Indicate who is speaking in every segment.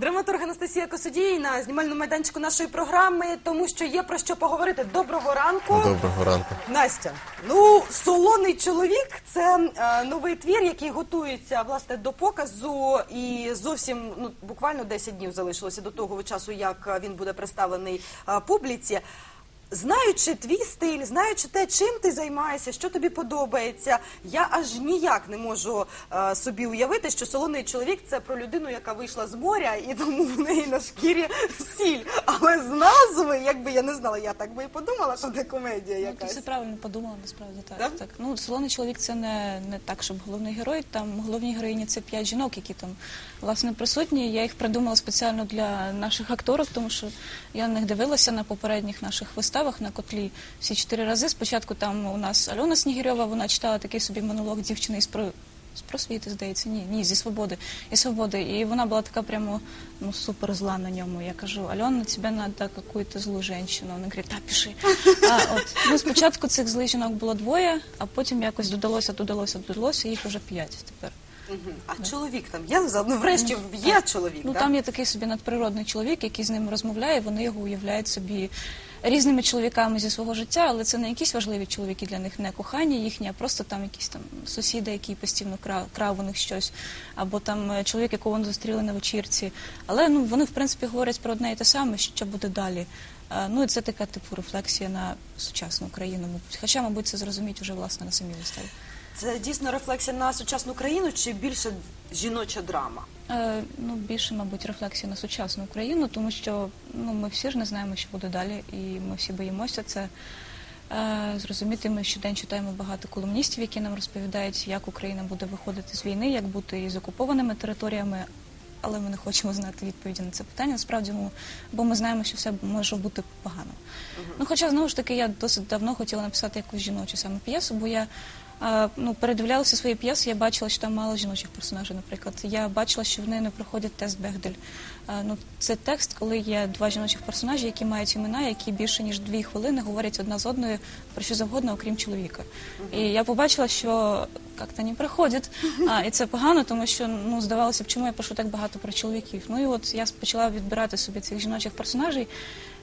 Speaker 1: Драматург Анастасія Косодій на знімальному майданчику нашої програми, тому що є про що поговорити. Доброго ранку.
Speaker 2: Доброго ранку.
Speaker 1: Настя, ну солоний чоловік це е, новий твір, який готується власне до показу, і зовсім ну буквально 10 днів залишилося до того часу, як він буде представлений е, публіці. Знаючи твій стиль, знаючи те, чим ти займаєшся, що тобі подобається, я аж ніяк не можу е, собі уявити, що солоний чоловік це про людину, яка вийшла з моря, і тому в неї на шкірі сіль. Але з назви, якби я не знала, я так би і подумала, що це комедія
Speaker 3: Ну, ти все правильно подумала, насправді так.
Speaker 1: Так?
Speaker 3: так. Ну, солоний чоловік це не, не так, щоб головний герой. Там головні героїні це п'ять жінок, які там власне присутні. Я їх придумала спеціально для наших акторів, тому що я на них дивилася на попередніх наших виставах на котлі всі чотири рази. Спочатку там у нас Альона Снігирьова, вона читала такий собі монолог дівчини із про. З просвіти, здається, ні, ні, зі свободи. І свободи. І вона була така прямо ну супер зла на ньому. Я кажу, Альона, тебе надо какую-то злу женщину. Вона говорить, та пиши. А, от, ну, спочатку цих злих жінок було двоє, а потім якось додалося, додалося, додалося, їх вже п'ять тепер.
Speaker 1: Мгм. А чоловік там є? Ну, врешті є чоловік.
Speaker 3: Ну там є такий собі надприродний чоловік, який з ними розмовляє. Вони його уявляють собі різними чоловіками зі свого життя, але це не якісь важливі чоловіки для них, не кохання їхні, а просто там якісь там сусіди, які постійно крав, крав у них щось, або там е, чоловік, якого вони зустріли на вечірці. Але ну вони в принципі говорять про одне і те саме, що буде далі. Е, Ну і це така типу рефлексія на сучасну Україну. мабуть. Хоча, мабуть, це зрозуміють вже власне на самій виставі.
Speaker 1: Це дійсно рефлексія на сучасну країну чи більше жіноча драма?
Speaker 3: Е, ну, більше, мабуть, рефлексія на сучасну Україну, тому що ну, ми всі ж не знаємо, що буде далі, і ми всі боїмося це. Е, зрозуміти, ми щодень читаємо багато колумністів, які нам розповідають, як Україна буде виходити з війни, як бути із окупованими територіями. Але ми не хочемо знати відповіді на це питання. Насправді, ну, бо ми знаємо, що все може бути погано. Ну, хоча знову ж таки, я досить давно хотіла написати якусь жіночу саме п'єсу, бо я ну, передивлялася свої п'єси, я бачила, що там мало жіночих персонажів, наприклад. Я бачила, що вони не проходять тест Бехдель. Ну, це текст, коли є два жіночих персонажі, які мають імена, які більше ніж дві хвилини говорять одна з одною про що завгодно, окрім чоловіка. І я побачила, що як-то не проходять. А, і це погано, тому що ну, здавалося б, чому я пишу так багато про чоловіків. Ну і от я почала відбирати собі цих жіночих персонажей.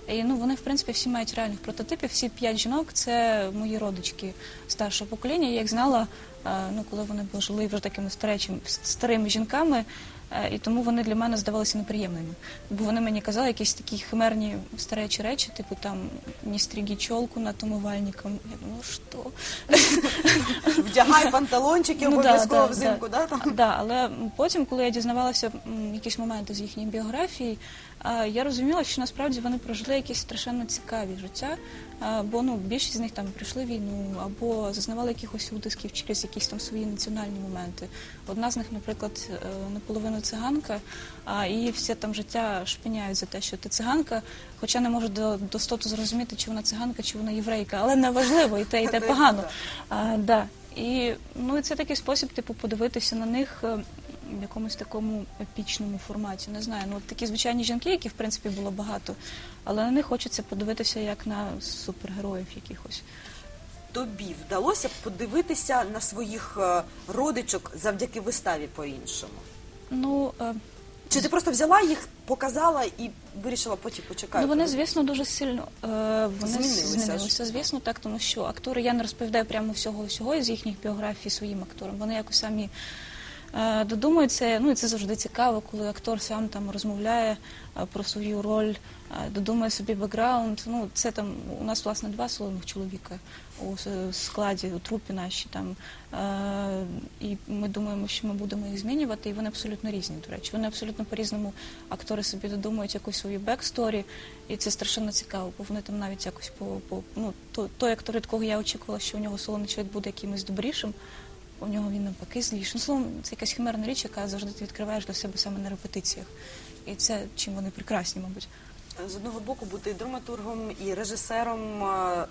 Speaker 3: І ну вони в принципі всі мають реальних прототипів. Всі п'ять жінок це мої родички старшого покоління. Я їх знала, е, ну коли вони були жили вже такими старечими старими жінками. е, І тому вони для мене здавалися неприємними. Бо вони мені казали якісь такі химерні старечі речі, типу там не стріги чолку над умивальником. Я думала, що?
Speaker 1: Вдягай панталончики
Speaker 3: Ну, да,
Speaker 1: обов'язково
Speaker 3: да,
Speaker 1: взимку, да, там?
Speaker 3: Да, але потім, коли я дізнавалася м, якісь моменти з їхньої біографії, а, я розуміла, що насправді вони прожили якісь страшенно цікаві життя. а, Бо ну більшість з них там пройшли війну або зазнавали якихось утисків через якісь там свої національні моменти. Одна з них, наприклад, е, наполовину циганка, а її все там життя шпиняють за те, що ти циганка, хоча не можуть до, до стоту зрозуміти, чи вона циганка, чи вона єврейка, але не важливо, і те, і те погано. А, да. І ну і це такий спосіб, типу, подивитися на них е, в якомусь такому епічному форматі. Не знаю, ну от такі звичайні жінки, яких в принципі було багато, але на них хочеться подивитися як на супергероїв якихось.
Speaker 1: Тобі вдалося подивитися на своїх е, родичок завдяки виставі по-іншому?
Speaker 3: Ну е,
Speaker 1: Чи ти просто взяла їх, показала і вирішила потім почекати?
Speaker 3: Ну, вони, звісно, дуже сильно е, вони
Speaker 1: Змінилися ж.
Speaker 3: змінилися, звісно, так, тому що актори, я не розповідаю прямо всього всього із їхніх біографій своїм акторам. Вони якось самі е, додумуються. Ну і це завжди цікаво, коли актор сам там розмовляє е, про свою роль, е, додумує собі бекграунд. Ну, це там у нас власне два солоних чоловіка у складі, у трупі наші там. І ми думаємо, що ми будемо їх змінювати, і вони абсолютно різні, до речі. Вони абсолютно по-різному актори собі додумують якусь свою бексторі, і це страшенно цікаво, бо вони там навіть якось по, по ну, то, той актор, від кого я очікувала, що у нього солоний чоловік буде якимось добрішим, у нього він навпаки зліш. Ну, словом, це якась химерна річ, яка завжди ти відкриваєш для себе саме на репетиціях. І це чим вони прекрасні, мабуть.
Speaker 1: З одного боку бути і драматургом і режисером е,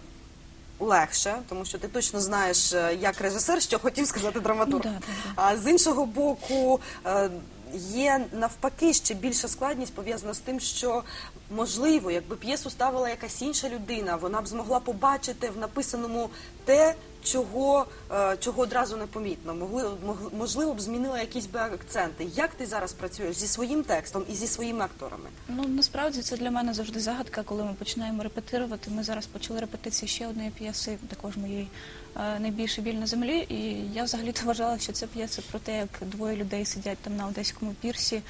Speaker 1: легше, тому що ти точно знаєш, е, як режисер, що хотів сказати драматург.
Speaker 3: Да, да, да.
Speaker 1: А з іншого боку, е, є навпаки ще більша складність пов'язана з тим, що можливо, якби п'єсу ставила якась інша людина, вона б змогла побачити в написаному те, чого, е, чого одразу не помітно. Могли, можливо, б змінила якісь би акценти. Як ти зараз працюєш зі своїм текстом і зі своїми акторами?
Speaker 3: Ну насправді це для мене завжди загадка, коли ми починаємо репетирувати. Ми зараз почали репетиції ще одної п'єси, також моєї е, найбільший біль на землі. І я взагалі вважала, що це п'єса про те, як двоє людей сидять там на одеському пірсі,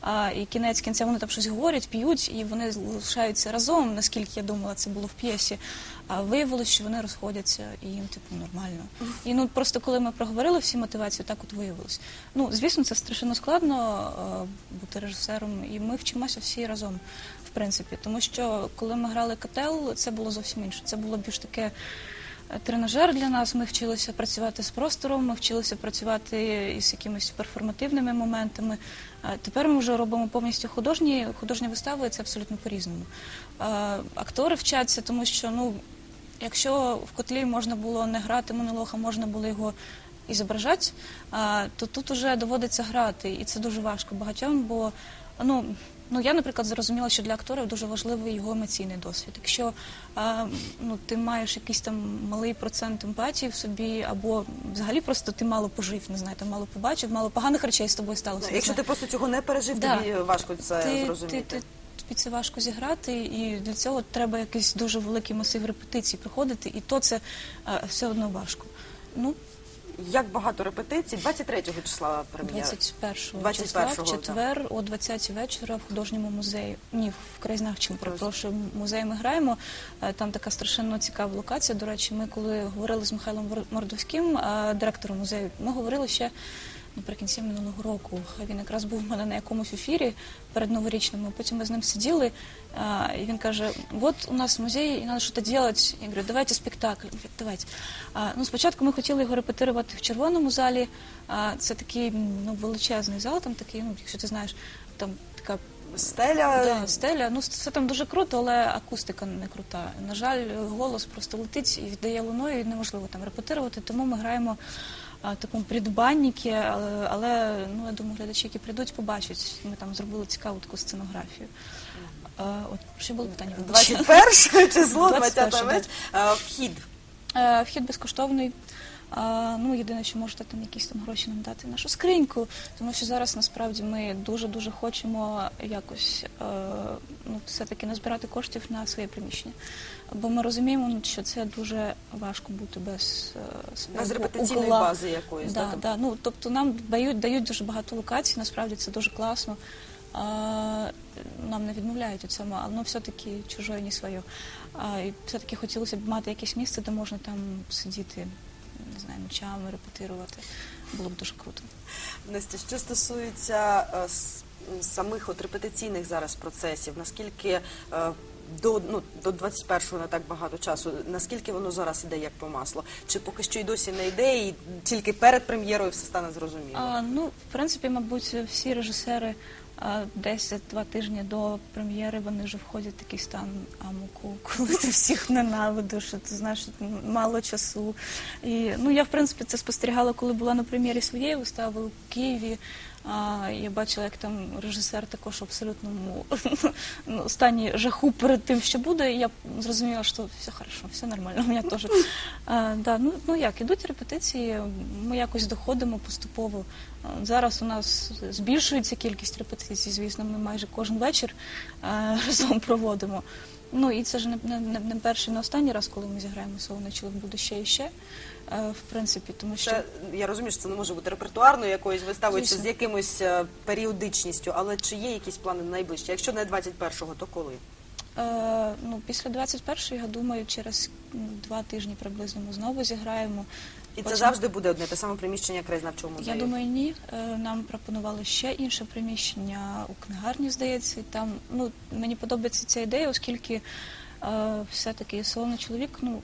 Speaker 3: а, і кінець кінця вони там щось говорять, п'ють, і вони залишаються разом. Наскільки я думала, це було в п'єсі. А виявилось, що вони розходяться, і їм типу нормально. І ну просто коли ми проговорили всі мотивації, так от виявилось. Ну звісно, це страшенно складно бути режисером, і ми вчимося всі разом, в принципі. Тому що коли ми грали котел, це було зовсім інше. Це було більш таке. Е, Тренажер для нас, ми вчилися працювати з простором, ми вчилися працювати із якимись перформативними моментами. Е, Тепер ми вже робимо повністю художні, художні вистави, і це абсолютно по-різному. Е, Актори вчаться, тому що ну, якщо в котлі можна було не грати монолог, а можна було його і зображати, то тут уже доводиться грати, і це дуже важко багатьом, бо ну. Ну, я, наприклад, зрозуміла, що для акторів дуже важливий його емоційний досвід. Якщо а, ну, ти маєш якийсь там малий процент емпатії в собі, або взагалі просто ти мало пожив, не знаю, там мало побачив, мало поганих речей з тобою сталося.
Speaker 1: Якщо
Speaker 3: знаю.
Speaker 1: ти просто цього не пережив,
Speaker 3: Да.
Speaker 1: тобі важко це
Speaker 3: ти,
Speaker 1: зрозуміти.
Speaker 3: Ти, ти, тобі це важко зіграти, і для цього треба якийсь дуже великий масив репетицій проходити, і то це а, все одно важко. Ну,
Speaker 1: Як багато репетицій? 23 числа прем'єра.
Speaker 3: 21
Speaker 1: 21-го,
Speaker 3: числа, в
Speaker 1: так.
Speaker 3: четвер о 20 вечора в художньому музеї. Ні, в краєзнавчому, перепрошую, музеї ми граємо. Е, Там така страшенно цікава локація. До речі, ми коли говорили з Михайлом Мордовським, е, директором музею, ми говорили ще наприкінці минулого року. Він якраз був в мене на якомусь ефірі перед новорічним. Потім ми з ним сиділи, і він каже: от у нас музей, і треба щось робити. Я говорю, давайте спектакль. Давайте. Ну, спочатку ми хотіли його репетирувати в червоному залі. Це такий ну, величезний зал, там такий, ну, якщо ти знаєш, там така
Speaker 1: Стеля.
Speaker 3: да, стеля. Ну, все там дуже круто, але акустика не крута. На жаль, голос просто летить і віддає луною, і неможливо там репетирувати. Тому ми граємо такому придбанніки, але, але ну, я думаю, глядачі, які прийдуть, побачать. Ми там зробили цікаву таку сценографію. От, ще було питання? вибачте.
Speaker 1: 21 число,
Speaker 3: 21,
Speaker 1: 20 вечір. Вхід.
Speaker 3: Е, Вхід безкоштовний. А, ну, єдине, що можете там якісь там гроші нам дати в нашу скриньку, тому що зараз насправді ми дуже дуже хочемо якось е, ну, все-таки назбирати коштів на своє приміщення. Бо ми розуміємо, ну, що це дуже важко бути без е,
Speaker 1: Без репетиційної
Speaker 3: угла.
Speaker 1: бази якоїсь.
Speaker 3: Да,
Speaker 1: да?
Speaker 3: да. Ну, тобто нам дають, дають дуже багато локацій, насправді це дуже класно. А, нам не відмовляють у цьому, але ну, все-таки чужое не своє. А, і все-таки хотілося б мати якесь місце, де можна там сидіти, не знаю, ночами, репетирувати. Було б дуже круто.
Speaker 1: Настя, що стосується е, самих от репетиційних зараз процесів, наскільки е, до, ну, до 21-го не так багато часу, наскільки воно зараз іде як по маслу? Чи поки що й досі не йде, і тільки перед прем'єрою все стане зрозуміло?
Speaker 3: А, ну, в принципі, мабуть, всі режисери а, 10-2 тижні до прем'єри вони вже входять в такий стан амуку, коли ти всіх ненавидиш, ти знаєш, мало часу. І ну я в принципі це спостерігала, коли була на прем'єрі своєї вистави у Києві. Я бачила, як там режисер також в абсолютному ну, стані жаху перед тим, що буде. І я зрозуміла, що все хорошо, все нормально. У мене теж. А, да, ну, ну як, ідуть репетиції, ми якось доходимо поступово. Зараз у нас збільшується кількість репетицій, звісно, ми майже кожен вечір а, разом проводимо. Ну і це ж не, не, не- перший, не останній раз, коли ми зіграємо «Солоний чоловік буде ще і ще, е, в принципі, тому що.
Speaker 1: Це, я розумію, що це не може бути репертуарною якоюсь виставою чи з якимось е, періодичністю, але чи є якісь плани на найближчі? Якщо не 21-го, то коли?
Speaker 3: Е, ну, після 21-ї, я думаю, через два тижні приблизно ми знову зіграємо.
Speaker 1: І це
Speaker 3: Потім-
Speaker 1: завжди буде одне те саме приміщення краєзнавчого музею?
Speaker 3: Я думаю, ні. Е, Нам пропонували ще інше приміщення у книгарні, здається. І там ну мені подобається ця ідея, оскільки е, все-таки солоний чоловік, ну.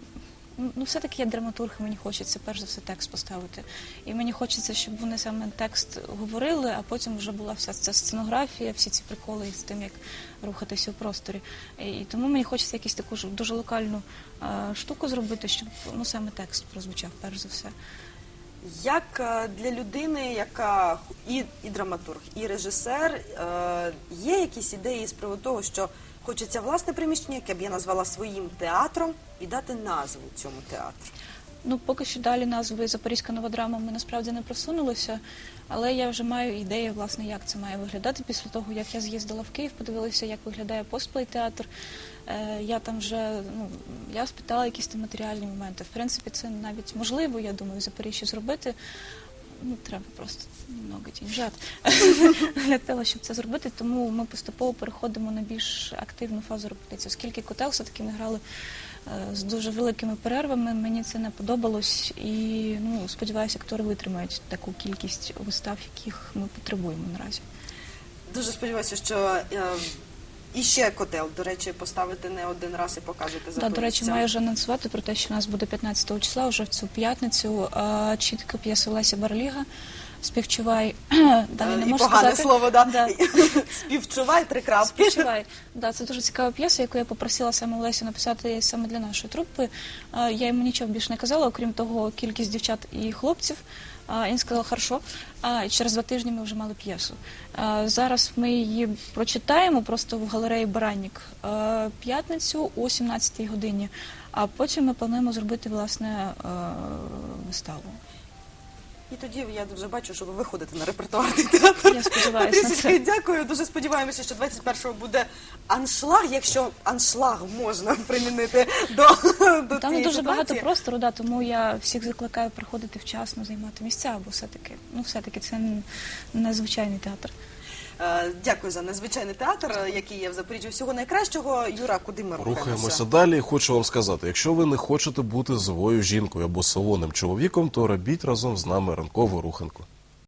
Speaker 3: Ну, все-таки я драматург, і мені хочеться перш за все текст поставити. І мені хочеться, щоб вони саме текст говорили, а потім вже була вся ця сценографія, всі ці приколи з тим, як рухатися у просторі. І, тому мені хочеться якусь таку ж дуже локальну е, штуку зробити, щоб ну саме текст прозвучав перш за все.
Speaker 1: Як е, для людини, яка і, і драматург, і режисер, е, є якісь ідеї з приводу того, що хочеться власне приміщення, яке б я назвала своїм театром, і дати назву цьому театру.
Speaker 3: Ну, поки що далі назви Запорізька нова драма ми насправді не просунулися, але я вже маю ідею, власне, як це має виглядати після того, як я з'їздила в Київ, подивилася, як виглядає постплей театр. Е, я там вже ну я спитала якісь там матеріальні моменти. В принципі, це навіть можливо, я думаю, в Запоріжжі зробити. Ну, треба просто много дівчат для того, щоб це зробити. Тому ми поступово переходимо на більш активну фазу репетиції. Оскільки котел все-таки ми грали е, з дуже великими перервами, мені це не подобалось. І ну, сподіваюся, актори витримають таку кількість вистав, яких ми потребуємо наразі.
Speaker 1: Дуже сподіваюся, що е, і ще котел, до речі, поставити не один раз і покажете
Speaker 3: Да, до речі, маю вже анонсувати про те, що у нас буде 15 числа, вже в цю п'ятницю, е, чітка п'єса Леся Барліга. Співчувай далі не
Speaker 1: і
Speaker 3: можу
Speaker 1: погане
Speaker 3: сказати.
Speaker 1: слово, да.
Speaker 3: Да.
Speaker 1: Співчувай три крапки.
Speaker 3: Співчувай. Да, це дуже цікава п'єса, яку я попросила саме Лесю написати саме для нашої трупи. Е, Я йому нічого більше не казала, окрім того, кількість дівчат і хлопців. Він сказав, хорошо. А через два тижні ми вже мали п'єсу. Зараз ми її прочитаємо просто в галереї Баранник е, п'ятницю о 17-й годині. А потім ми плануємо зробити власне виставу.
Speaker 1: І тоді я вже бачу, що ви виходите на репертуарний театр.
Speaker 3: Я сподіваюся на
Speaker 1: Трішечки дякую. Дуже сподіваємося, що 21-го буде аншлаг, якщо аншлаг можна примінити до, до
Speaker 3: Там
Speaker 1: цієї
Speaker 3: дуже багато
Speaker 1: ситуації.
Speaker 3: простору, да, тому я всіх закликаю приходити вчасно, займати місця, бо все-таки, ну все-таки це н- незвичайний театр.
Speaker 1: Е, Дякую за незвичайний театр, е, який є в Запоріжжі. Всього найкращого. Юра, куди ми рухаємося?
Speaker 2: Рухаємося далі. Хочу вам сказати, якщо ви не хочете бути злою жінкою або солоним чоловіком, то робіть разом з нами ранкову руханку.